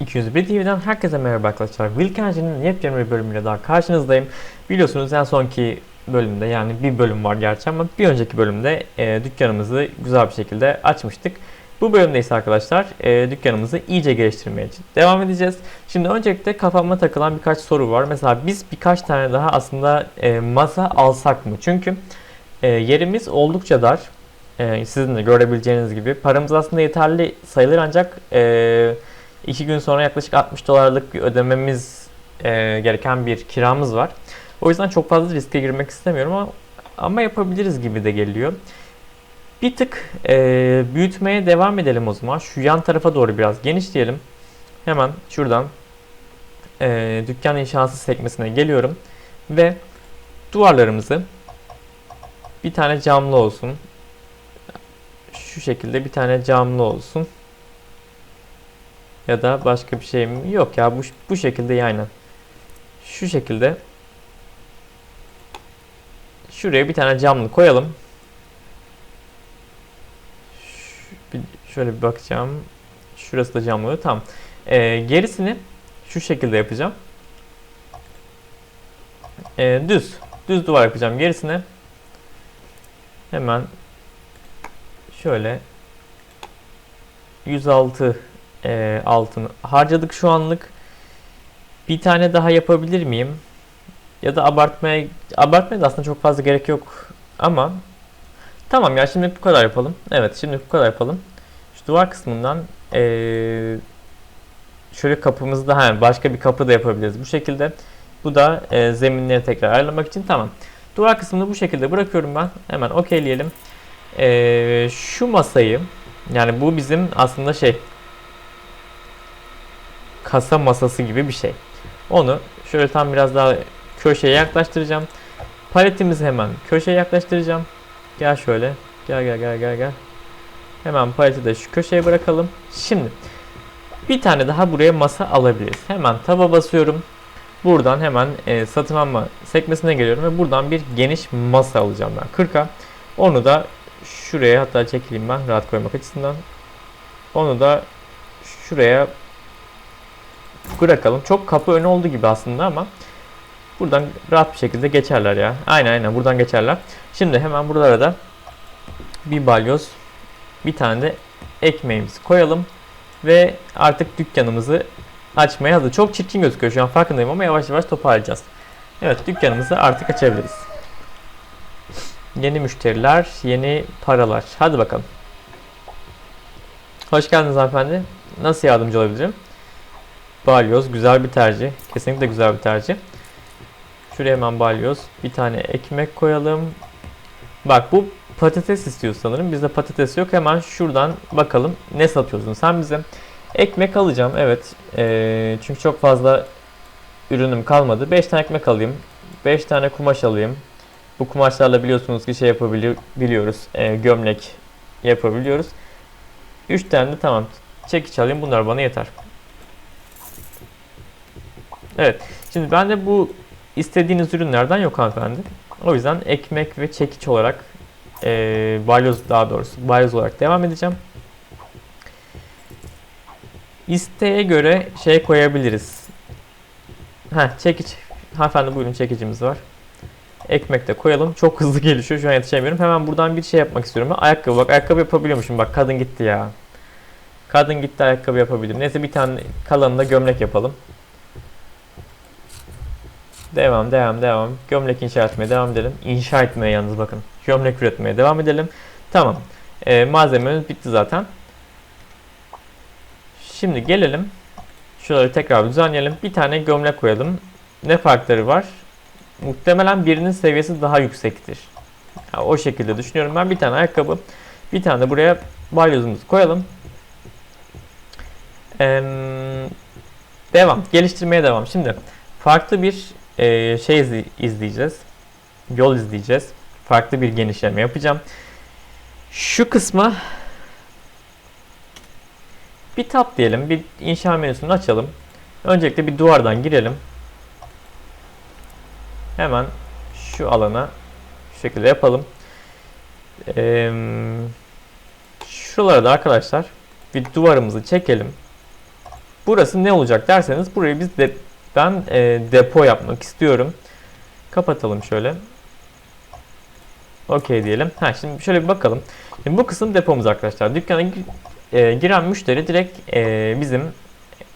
201 TV'den herkese merhaba arkadaşlar. Wilkenji'nin yepyeni bir bölümüyle daha karşınızdayım. Biliyorsunuz en sonki bölümde yani bir bölüm var gerçi ama bir önceki bölümde e, dükkanımızı güzel bir şekilde açmıştık. Bu bölümde ise arkadaşlar e, dükkanımızı iyice geliştirmeye devam edeceğiz. Şimdi öncelikle kafama takılan birkaç soru var. Mesela biz birkaç tane daha aslında e, masa alsak mı? Çünkü e, yerimiz oldukça dar. E, sizin de görebileceğiniz gibi. Paramız aslında yeterli sayılır ancak e, iki gün sonra yaklaşık 60 dolarlık bir ödememiz e, gereken bir kiramız var. O yüzden çok fazla riske girmek istemiyorum ama, ama yapabiliriz gibi de geliyor. Bir tık e, büyütmeye devam edelim o zaman. Şu yan tarafa doğru biraz genişleyelim. Hemen şuradan e, dükkan inşası sekmesine geliyorum. Ve duvarlarımızı bir tane camlı olsun. Şu şekilde bir tane camlı olsun. Ya da başka bir şey mi? Yok ya bu, bu şekilde yani. Şu şekilde şuraya bir tane camlı koyalım. Şu- bir, şöyle bir bakacağım. Şurası da camlı. Tamam. Ee, gerisini şu şekilde yapacağım. Ee, düz. Düz duvar yapacağım. Gerisine hemen şöyle 106 e, altın harcadık şu anlık. Bir tane daha yapabilir miyim? Ya da abartmaya abartmaya da aslında çok fazla gerek yok ama tamam ya şimdi bu kadar yapalım. Evet şimdi bu kadar yapalım. Şu duvar kısmından e, şöyle kapımızı da ha, başka bir kapı da yapabiliriz bu şekilde. Bu da e, zeminleri tekrar ayarlamak için tamam. Duvar kısmını bu şekilde bırakıyorum ben. Hemen okeyleyelim. E, şu masayı yani bu bizim aslında şey kasa masası gibi bir şey. Onu şöyle tam biraz daha köşeye yaklaştıracağım. Paletimizi hemen köşeye yaklaştıracağım. Gel şöyle. Gel gel gel gel gel. Hemen paleti de şu köşeye bırakalım. Şimdi bir tane daha buraya masa alabiliriz. Hemen taba basıyorum. Buradan hemen e, satın alma sekmesine geliyorum ve buradan bir geniş masa alacağım ben 40'a. Onu da şuraya hatta çekileyim ben rahat koymak açısından. Onu da şuraya bırakalım. Çok kapı önü olduğu gibi aslında ama buradan rahat bir şekilde geçerler ya. Aynen aynen buradan geçerler. Şimdi hemen buralara da bir balyoz bir tane de ekmeğimizi koyalım ve artık dükkanımızı açmaya hazır. Çok çirkin gözüküyor şu an farkındayım ama yavaş yavaş toparlayacağız. Evet dükkanımızı artık açabiliriz. Yeni müşteriler, yeni paralar. Hadi bakalım. Hoş geldiniz hanımefendi. Nasıl yardımcı olabilirim? Balyoz güzel bir tercih. Kesinlikle güzel bir tercih. Şuraya hemen balyoz. Bir tane ekmek koyalım. Bak bu patates istiyor sanırım. Bizde patates yok. Hemen şuradan bakalım ne satıyorsun sen bize. Ekmek alacağım evet. Ee, çünkü çok fazla ürünüm kalmadı. 5 tane ekmek alayım. 5 tane kumaş alayım. Bu kumaşlarla biliyorsunuz ki şey yapabiliyoruz. E, gömlek yapabiliyoruz. 3 tane de tamam. Çekiç alayım. Bunlar bana yeter. Evet. Şimdi ben de bu istediğiniz ürünlerden yok hanımefendi. O yüzden ekmek ve çekiç olarak e, balyoz daha doğrusu balyoz olarak devam edeceğim. İsteğe göre şey koyabiliriz. Ha çekiç. Hanımefendi buyurun çekicimiz var. Ekmek de koyalım. Çok hızlı gelişiyor. Şu an yetişemiyorum. Hemen buradan bir şey yapmak istiyorum. Ayakkabı bak ayakkabı yapabiliyormuşum. Bak kadın gitti ya. Kadın gitti ayakkabı yapabilir. Neyse bir tane kalanını da gömlek yapalım. Devam, devam, devam. Gömlek inşa etmeye devam edelim. İnşa etmeye yalnız bakın. Gömlek üretmeye devam edelim. Tamam. Ee, malzememiz bitti zaten. Şimdi gelelim. Şuraları tekrar düzenleyelim. Bir tane gömlek koyalım. Ne farkları var? Muhtemelen birinin seviyesi daha yüksektir. Ya, o şekilde düşünüyorum. Ben bir tane ayakkabı, bir tane de buraya balyozumuzu koyalım. Ee, devam. Geliştirmeye devam. Şimdi farklı bir e, şey izle- izleyeceğiz. Yol izleyeceğiz. Farklı bir genişleme yapacağım. Şu kısma bir tab diyelim. Bir inşa menüsünü açalım. Öncelikle bir duvardan girelim. Hemen şu alana şu şekilde yapalım. Ee, şuralara da arkadaşlar bir duvarımızı çekelim. burası ne olacak derseniz burayı biz de ben e, depo yapmak istiyorum. Kapatalım şöyle. Okey diyelim. Ha şimdi şöyle bir bakalım. Şimdi bu kısım depomuz arkadaşlar. Dükkana gi- e, giren müşteri direkt e, bizim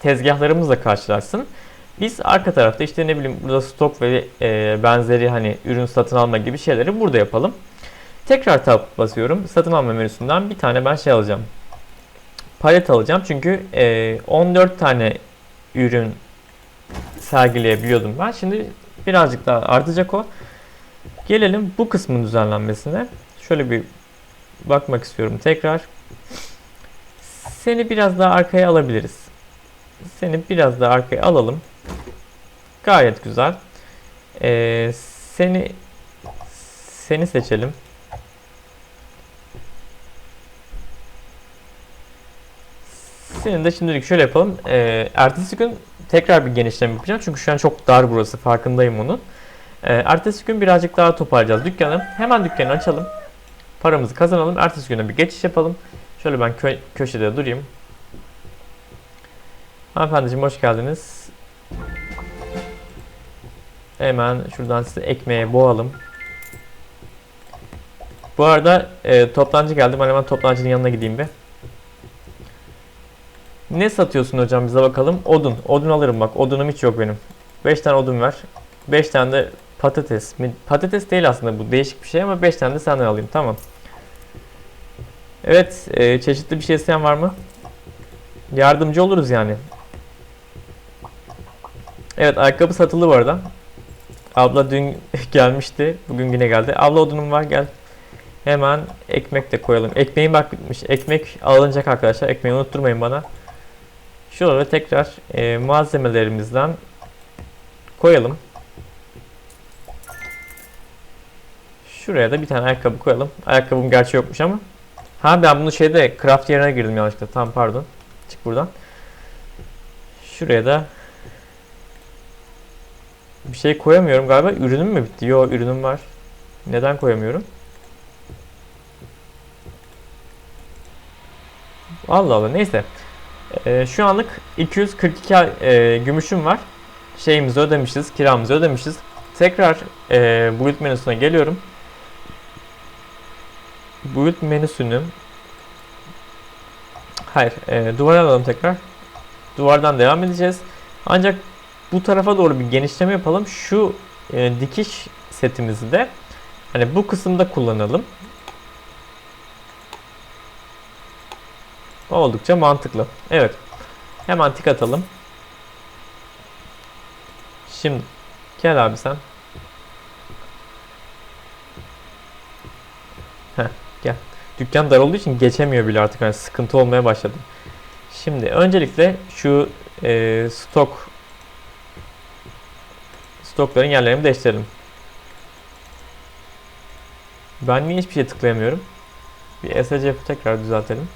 tezgahlarımızla karşılaşsın. Biz arka tarafta işte ne bileyim burada stok ve e, benzeri hani ürün satın alma gibi şeyleri burada yapalım. Tekrar tab basıyorum. Satın alma menüsünden bir tane ben şey alacağım. Palet alacağım çünkü e, 14 tane ürün sergileyebiliyordum ben. Şimdi birazcık daha artacak o. Gelelim bu kısmın düzenlenmesine. Şöyle bir bakmak istiyorum tekrar. Seni biraz daha arkaya alabiliriz. Seni biraz daha arkaya alalım. Gayet güzel. Ee, seni seni seçelim. Senin de şimdilik şöyle yapalım. Ee, ertesi gün tekrar bir genişleme yapacağım. Çünkü şu an çok dar burası. Farkındayım onun. Ee, ertesi gün birazcık daha toparlayacağız dükkanı. Hemen dükkanı açalım. Paramızı kazanalım. Ertesi güne bir geçiş yapalım. Şöyle ben kö- köşede durayım. Hanımefendiciğim hoş geldiniz. Hemen şuradan size ekmeğe boğalım. Bu arada e, toptancı geldi. Hemen toptancının yanına gideyim bir. Ne satıyorsun hocam bize bakalım. Odun. Odun alırım bak. Odunum hiç yok benim. 5 tane odun ver. 5 tane de patates. Patates değil aslında bu. Değişik bir şey ama 5 tane de senden alayım. Tamam. Evet. e, çeşitli bir şey isteyen var mı? Yardımcı oluruz yani. Evet ayakkabı satıldı bu arada. Abla dün gelmişti. Bugün yine geldi. Abla odunum var gel. Hemen ekmek de koyalım. Ekmeğim bak bitmiş. Ekmek alınacak arkadaşlar. Ekmeği unutturmayın bana. Şuralara tekrar e, malzemelerimizden koyalım. Şuraya da bir tane ayakkabı koyalım. Ayakkabım gerçi yokmuş ama. Ha ben bunu şeyde craft yerine girdim yanlışlıkla. Tamam pardon. Çık buradan. Şuraya da bir şey koyamıyorum galiba. Ürünüm mü bitti? Yo ürünüm var. Neden koyamıyorum? Allah Allah neyse. Ee, şu anlık 242 e, gümüşüm var. Şeyimizi ödemişiz, kiramızı ödemişiz. Tekrar e, build menüsüne geliyorum. Build menüsünü Hayır, e, duvara alalım tekrar. Duvardan devam edeceğiz. Ancak bu tarafa doğru bir genişleme yapalım. Şu e, dikiş setimizi de hani bu kısımda kullanalım. Oldukça mantıklı. Evet. Hemen tik atalım. Şimdi gel abi sen. Heh, gel. Dükkan dar olduğu için geçemiyor bile artık. Yani sıkıntı olmaya başladı. Şimdi öncelikle şu e, stok stokların yerlerini değiştirelim. Ben niye hiçbir şey tıklayamıyorum? Bir SCF tekrar düzeltelim.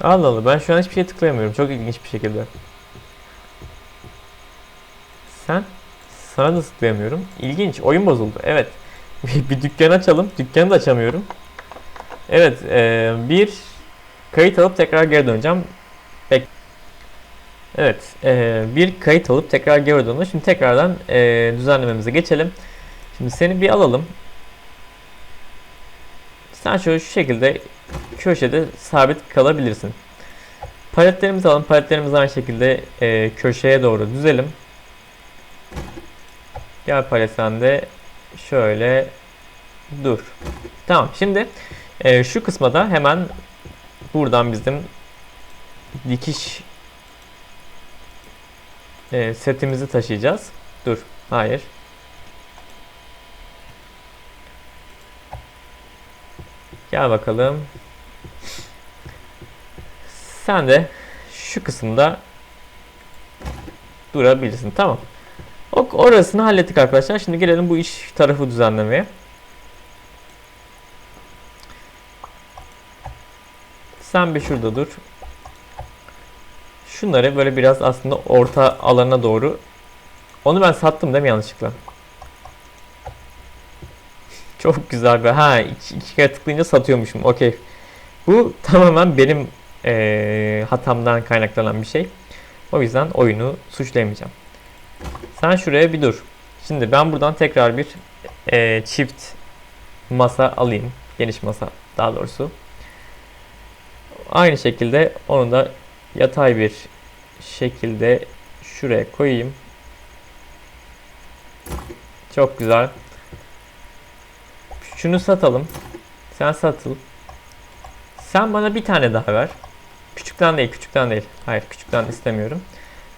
Allah Allah ben şu an hiçbir şey tıklayamıyorum. Çok ilginç bir şekilde. Sen? Sana da tıklayamıyorum. İlginç. Oyun bozuldu. Evet. bir, dükkan açalım. Dükkanı da açamıyorum. Evet. e, bir kayıt alıp tekrar geri döneceğim. Bek evet. e, bir kayıt alıp tekrar geri döndüm. Şimdi tekrardan e, düzenlememize geçelim. Şimdi seni bir alalım. Sen şöyle şu şekilde köşede sabit kalabilirsin. Paletlerimizi alalım. Paletlerimizi aynı şekilde e, köşeye doğru düzelim. Gel palet sen de şöyle dur. Tamam şimdi e, şu kısma da hemen buradan bizim dikiş e, setimizi taşıyacağız. Dur. Hayır. Gel bakalım. Sen de şu kısımda durabilirsin. Tamam. O, orasını hallettik arkadaşlar. Şimdi gelelim bu iş tarafı düzenlemeye. Sen bir şurada dur. Şunları böyle biraz aslında orta alana doğru. Onu ben sattım değil mi yanlışlıkla? Çok güzel be. Ha iki, iki kere tıklayınca satıyormuşum. Okey. Bu tamamen benim eee, hatamdan kaynaklanan bir şey. O yüzden oyunu suçlayamayacağım. Sen şuraya bir dur. Şimdi ben buradan tekrar bir eee, çift masa alayım. Geniş masa daha doğrusu. Aynı şekilde onu da yatay bir şekilde şuraya koyayım. Çok güzel. Şunu satalım. Sen satıl. Sen bana bir tane daha ver. Küçükten değil, küçükten değil. Hayır, küçükten istemiyorum.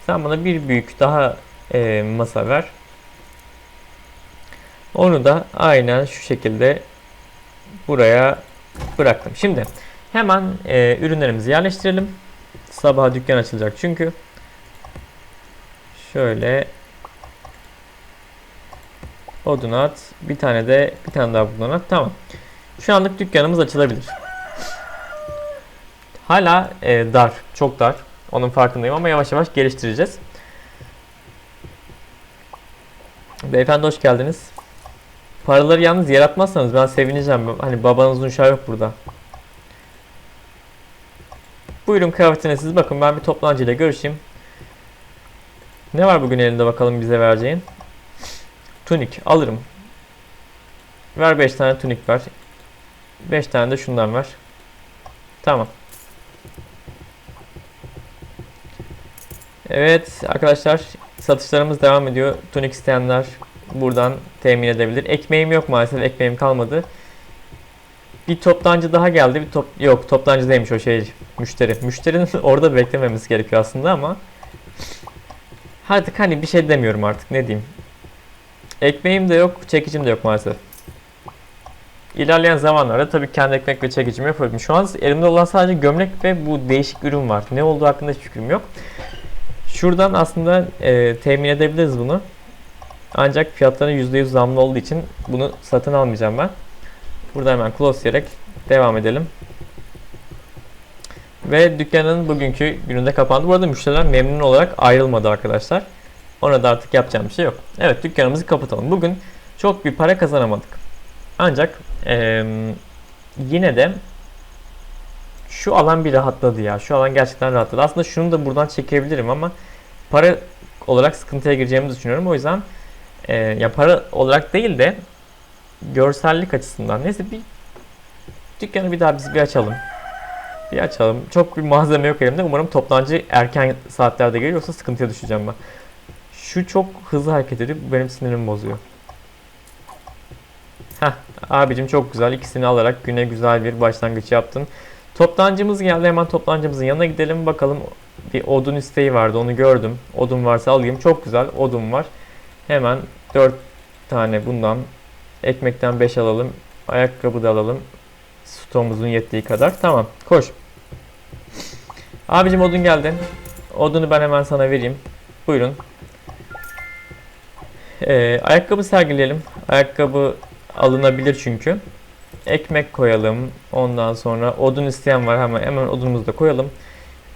Sen bana bir büyük daha e, masa ver. Onu da aynen şu şekilde buraya bıraktım. Şimdi hemen e, ürünlerimizi yerleştirelim. Sabaha dükkan açılacak çünkü. Şöyle odun at. Bir tane de bir tane daha odun at. Tamam. Şu anlık dükkanımız açılabilir. Hala e, dar. Çok dar. Onun farkındayım ama yavaş yavaş geliştireceğiz. Beyefendi hoş geldiniz. Paraları yalnız yaratmazsanız ben sevineceğim. Hani babanızın uşağı yok burada. Buyurun kıyafetine siz bakın ben bir toplantıcıyla görüşeyim. Ne var bugün elinde bakalım bize vereceğin? Tunik alırım. Ver 5 tane tunik ver. 5 tane de şundan ver. Tamam. Evet arkadaşlar satışlarımız devam ediyor. Tunik isteyenler buradan temin edebilir. Ekmeğim yok maalesef ekmeğim kalmadı. Bir toptancı daha geldi. Bir top yok toptancı değilmiş o şey müşteri. Müşterinin orada beklememiz gerekiyor aslında ama artık hani bir şey demiyorum artık ne diyeyim. Ekmeğim de yok, çekicim de yok maalesef. İlerleyen zamanlarda tabii kendi ekmek ve çekicimi yapıyorum. Şu an elimde olan sadece gömlek ve bu değişik ürün var. Ne olduğu hakkında hiç fikrim yok. Şuradan aslında e, temin edebiliriz bunu. Ancak fiyatları %100 zamlı olduğu için bunu satın almayacağım ben. Burada hemen close diyerek devam edelim. Ve dükkanın bugünkü gününde kapandı. Bu arada müşteriler memnun olarak ayrılmadı arkadaşlar. Ona da artık yapacağım bir şey yok. Evet dükkanımızı kapatalım. Bugün çok bir para kazanamadık. Ancak eee, yine de şu alan bir rahatladı ya. Şu alan gerçekten rahatladı. Aslında şunu da buradan çekebilirim ama para olarak sıkıntıya gireceğimi düşünüyorum. O yüzden eee, ya para olarak değil de görsellik açısından. Neyse bir dükkanı bir daha biz bir açalım. Bir açalım. Çok bir malzeme yok elimde. Umarım toptancı erken saatlerde gelir yoksa sıkıntıya düşeceğim ben. Şu çok hızlı hareket. Bu benim sinirimi bozuyor. Heh, abicim çok güzel. İkisini alarak güne güzel bir başlangıç yaptın. Toptancımız geldi. Hemen toptancımızın yanına gidelim. Bakalım bir odun isteği vardı. Onu gördüm. Odun varsa alayım. Çok güzel. Odun var. Hemen 4 tane bundan. Ekmekten 5 alalım. Ayakkabı da alalım. Stoğumuzun yettiği kadar. Tamam. Koş. Abicim odun geldi. Odunu ben hemen sana vereyim. Buyurun. Ee, ayakkabı sergileyelim. Ayakkabı alınabilir çünkü. Ekmek koyalım. Ondan sonra odun isteyen var hemen hemen odunumuzu da koyalım.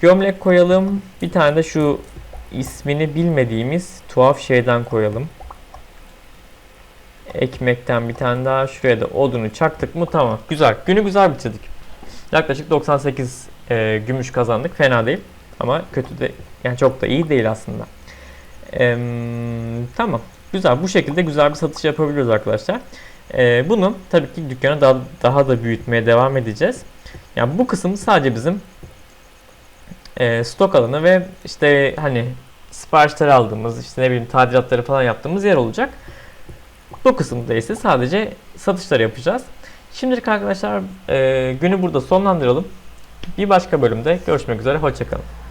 Gömlek koyalım. Bir tane de şu ismini bilmediğimiz tuhaf şeyden koyalım. Ekmekten bir tane daha. Şuraya da odunu çaktık mı tamam. Güzel. Günü güzel bitirdik. Yaklaşık 98 e, gümüş kazandık. Fena değil. Ama kötü de yani çok da iyi değil aslında. Eee, tamam. Güzel. Bu şekilde güzel bir satış yapabiliyoruz arkadaşlar. Ee, bunu tabii ki dükkanı daha, daha da büyütmeye devam edeceğiz. Yani bu kısım sadece bizim e, stok alanı ve işte hani siparişler aldığımız işte ne bileyim tadilatları falan yaptığımız yer olacak. Bu kısımda ise sadece satışlar yapacağız. Şimdilik arkadaşlar e, günü burada sonlandıralım. Bir başka bölümde görüşmek üzere. Hoşçakalın.